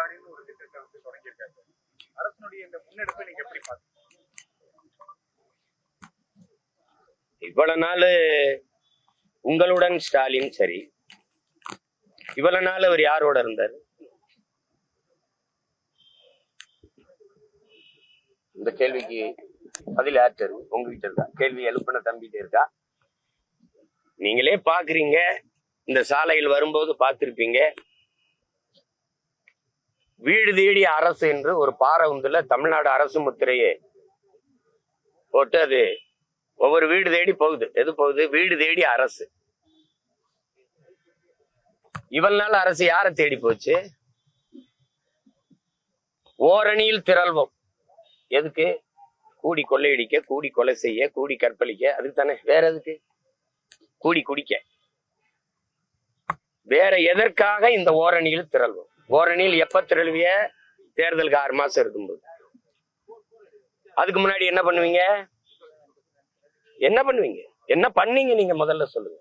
ஒரு திட்டத்தை வந்து தொடங்கியிருக்காங்க. அரசனுடைய இந்த முன்னெடுப்பை நீங்க எப்படி இவ்வளவு நாள் உங்களுடன் ஸ்டாலின் சரி. இவ்வளவு நாள் அவர் யாரோட இருந்தார்? இந்த கேள்விக்கு பதில் யார்கிட்ட இருக்கு உங்ககிட்ட இருக்கா? கேள்வி எழுப்பின தம்பிட்டு இருக்கா? நீங்களே பாக்குறீங்க இந்த சாலையில் வரும்போது பார்த்திருப்பீங்க. வீடு தேடி அரசு என்று ஒரு பாறை உந்துல தமிழ்நாடு அரசு முத்திரையே போட்டு அது ஒவ்வொரு வீடு தேடி போகுது. எது போகுது? வீடு தேடி அரசு. இவள் நாள் அரசு யாரை தேடி போச்சு? ஓரணியில் திரள்வோம். எதுக்கு? கூடி கொள்ளையடிக்க கூடி கொலை செய்ய கூடி கற்பழிக்க. அதுக்கு தானே. வேற எதுக்கு? கூடி குடிக்க. வேற எதற்காக இந்த ஓரணியில் திரள்வோம்? போரணியில் எப்ப திரழுவிய? தேர்தலுக்கு ஆறு மாசம் இருக்கும்போது அதுக்கு முன்னாடி என்ன பண்ணுவீங்க? என்ன பண்ணுவீங்க? என்ன பண்ணீங்க நீங்க முதல்ல சொல்லுங்க.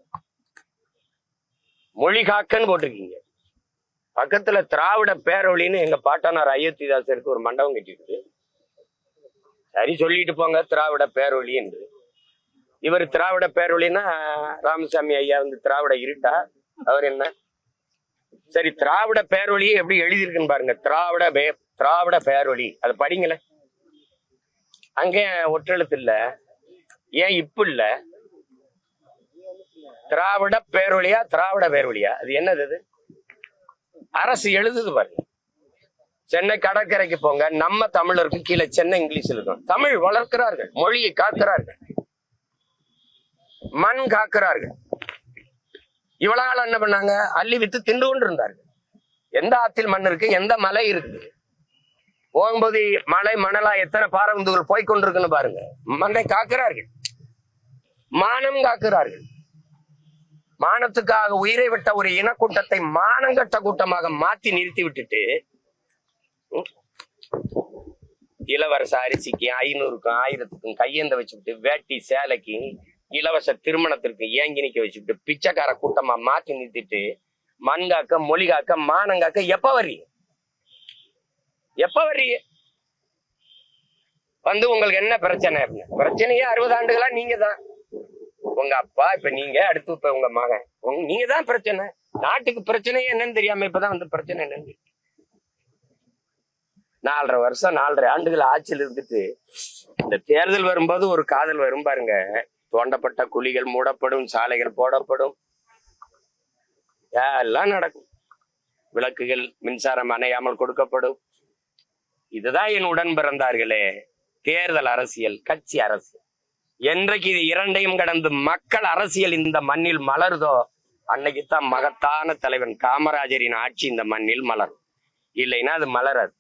மொழி காக்கன்னு போட்டிருக்கீங்க. பக்கத்துல திராவிட பேரொழின்னு எங்க பாட்டனார் அயோத்திதாசருக்கு ஒரு மண்டபம் கட்டிருக்கு சரி சொல்லிட்டு போங்க திராவிட பேரொழி என்று. இவர் திராவிட பேரொழின்னா ராமசாமி ஐயா வந்து திராவிட இருட்டா? அவர் என்ன? சரி திராவிட பேரொழியை எப்படி எழுதியிருக்குன்னு பாருங்க. திராவிட பே திராவிட பேரொழி. அதை படிங்கள அங்கே ஒற்றெழுத்து இல்ல. ஏன் இப்ப இல்ல? திராவிட பேரொழியா திராவிட பேரொழியா? அது என்னது அது? அரசு எழுதுது பாருங்க. சென்னை கடற்கரைக்கு போங்க. நம்ம தமிழருக்கு கீழே சென்னை இங்கிலீஷ் இருக்கும். தமிழ் வளர்க்கிறார்கள். மொழியை காக்கிறார்கள். மண் காக்கிறார்கள். இவ்வளவு காலம் என்ன பண்ணாங்க? அள்ளி வித்து திண்டு கொண்டு இருந்தார்கள். எந்த ஆத்தில் மண் இருக்கு? எந்த மலை இருக்குது போகும்போது மலை மணலா எத்தனை பாரந்துகள் போய்கொண்டிருக்குன்னு பாருங்க. மண்ணை காக்கிறார்கள். மானம் காக்கிறார்கள். மானத்துக்காக உயிரை விட்ட ஒரு இனக்கூட்டத்தை மானங்கட்ட கூட்டமாக மாத்தி நிறுத்தி விட்டுட்டு இளவரச அரிசிக்கு ஐநூறுக்கும் ஆயிரத்துக்கும் கையேந்த வச்சுக்கிட்டு வேட்டி சேலைக்கு இலவச திருமணத்திற்கு ஏங்கி நிக்க வச்சுக்கிட்டு பிச்சைக்கார கூட்டமா மாத்தி நிறுத்திட்டு மண் காக்க மொழி காக்க மானங்காக்க எப்ப வரி எப்ப வரி வந்து உங்களுக்கு என்ன பிரச்சனை அப்படின்னு? பிரச்சனையே அறுபது ஆண்டுகளா நீங்க தான் உங்க அப்பா இப்ப நீங்க அடுத்து இப்ப உங்க மகன். நீங்க தான் பிரச்சனை. நாட்டுக்கு பிரச்சனையே என்னன்னு தெரியாம இப்பதான் வந்து பிரச்சனை என்னன்னு நாலரை வருஷம் நாலரை ஆண்டுகள் ஆட்சியில் இருந்துட்டு இந்த தேர்தல் வரும்போது ஒரு காதல் வரும் பாருங்க. தோண்டப்பட்ட குழிகள் மூடப்படும் சாலைகள் போடப்படும். எல்லாம் நடக்கும். விளக்குகள் மின்சாரம் அணையாமல் கொடுக்கப்படும். இதுதான் என் உடன் பிறந்தார்களே தேர்தல் அரசியல் கட்சி அரசு. என்றைக்கு இது இரண்டையும் கடந்து மக்கள் அரசியல் இந்த மண்ணில் மலருதோ அன்னைக்கு தான் மகத்தான தலைவன் காமராஜரின் ஆட்சி இந்த மண்ணில் மலரும். இல்லைன்னா அது மலராது.